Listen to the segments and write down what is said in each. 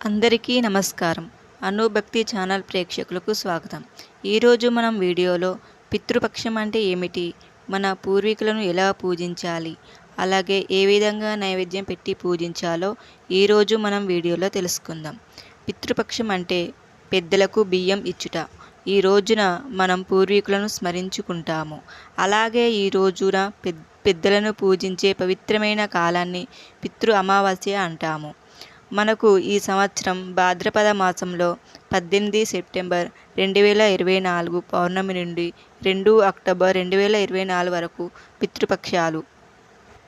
అందరికీ నమస్కారం. అనుభక్తి ఛానల్ ప్రేక్షకులకు స్వాగతం. ఈరోజు మనం వీడియోలో పితృపక్షం అంటే ఏమిటి? మన పూర్వీకులను ఎలా పూజించాలి? అలాగే ఏ విధంగా నైవేద్యం పెట్టి పూజించాలో ఈరోజు మనం వీడియోలో తెలుసుకుందాం. పితృపక్షం అంటే పెద్దలకు బియ్యం ఇచ్చుట. ఈ రోజున మనం పూర్వీకులను స్మరించుకుంటాము. అలాగే ఈ రోజున పెద్దలను పూజించే పవిత్రమైన కాలాన్ని పితృ అమావాస్య అంటాము. మనకు ఈ సంవత్సరం భాద్రపద మాసంలో పద్దెనిమిది సెప్టెంబర్ రెండు వేల ఇరవై నాలుగు పౌర్ణమి నుండి రెండు అక్టోబర్ రెండు వేల ఇరవై నాలుగు వరకు పితృపక్షాలు.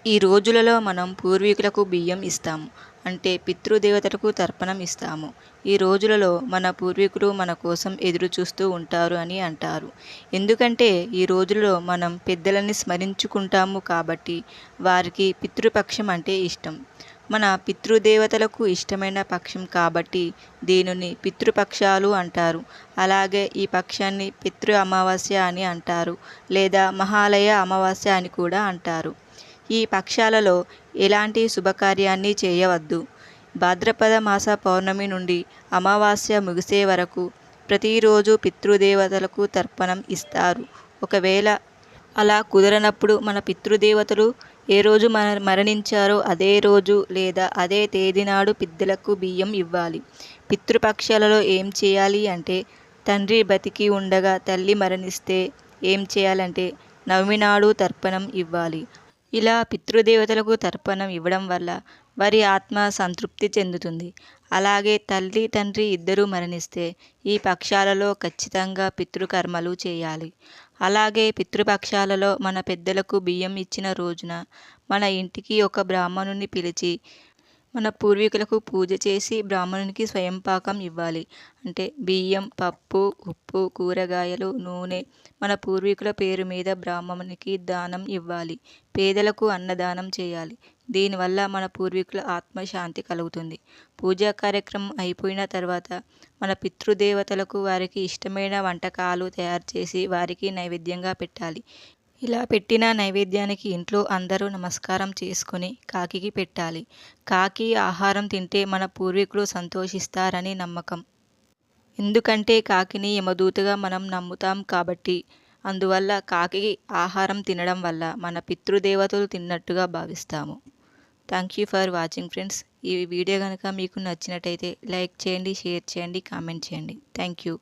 ఈ రోజులలో మనం పూర్వీకులకు బియ్యం ఇస్తాము అంటే పితృదేవతలకు తర్పణం ఇస్తాము. ఈ రోజులలో మన పూర్వీకులు మన కోసం ఎదురు చూస్తూ ఉంటారు అని అంటారు. ఎందుకంటే ఈ రోజులలో మనం పెద్దలని స్మరించుకుంటాము కాబట్టి వారికి పితృపక్షం అంటే ఇష్టం. మన పితృదేవతలకు ఇష్టమైన పక్షం కాబట్టి దీనిని పితృపక్షాలు అంటారు. అలాగే ఈ పక్షాన్ని పితృ అమావాస్య అని అంటారు లేదా మహాలయ అమావాస్య అని కూడా అంటారు. ఈ పక్షాలలో ఎలాంటి శుభకార్యాన్ని చేయవద్దు. భాద్రపద మాస పౌర్ణమి నుండి అమావాస్య ముగిసే వరకు ప్రతిరోజు పితృదేవతలకు తర్పణం ఇస్తారు. ఒకవేళ అలా కుదరనప్పుడు మన పితృదేవతలు ఏ రోజు మన మరణించారో అదే రోజు లేదా అదే తేదీ నాడు బియ్యం ఇవ్వాలి. పితృపక్షాలలో ఏం చేయాలి అంటే తండ్రి బతికి ఉండగా తల్లి మరణిస్తే ఏం చేయాలంటే నవమి నాడు తర్పణం ఇవ్వాలి. ఇలా పితృదేవతలకు తర్పణం ఇవ్వడం వల్ల వారి ఆత్మ సంతృప్తి చెందుతుంది. అలాగే తల్లి తండ్రి ఇద్దరూ మరణిస్తే ఈ పక్షాలలో ఖచ్చితంగా పితృకర్మలు చేయాలి. అలాగే పితృపక్షాలలో మన పెద్దలకు బియ్యం ఇచ్చిన రోజున మన ఇంటికి ఒక బ్రాహ్మణుని పిలిచి మన పూర్వీకులకు పూజ చేసి బ్రాహ్మణునికి స్వయంపాకం ఇవ్వాలి. అంటే బియ్యం పప్పు ఉప్పు కూరగాయలు నూనె మన పూర్వీకుల పేరు మీద బ్రాహ్మణునికి దానం ఇవ్వాలి. పేదలకు అన్నదానం చేయాలి. దీనివల్ల మన పూర్వీకుల ఆత్మశాంతి కలుగుతుంది. పూజా కార్యక్రమం అయిపోయిన తర్వాత మన పితృదేవతలకు వారికి ఇష్టమైన వంటకాలు తయారు చేసి వారికి నైవేద్యంగా పెట్టాలి. ఇలా పెట్టిన నైవేద్యానికి ఇంట్లో అందరూ నమస్కారం చేసుకొని కాకికి పెట్టాలి. కాకి ఆహారం తింటే మన పూర్వీకులు సంతోషిస్తారని నమ్మకం. ఎందుకంటే కాకిని యమదూతగా మనం నమ్ముతాం కాబట్టి. అందువల్ల కాకి ఆహారం తినడం వల్ల మన పితృదేవతలు తిన్నట్టుగా భావిస్తాము. Thank you for watching friends ఈ వీడియో కనుక మీకు నచ్చినట్టయితే లైక్ చేయండి షేర్ చేయండి కామెంట్ చేయండి. Thank you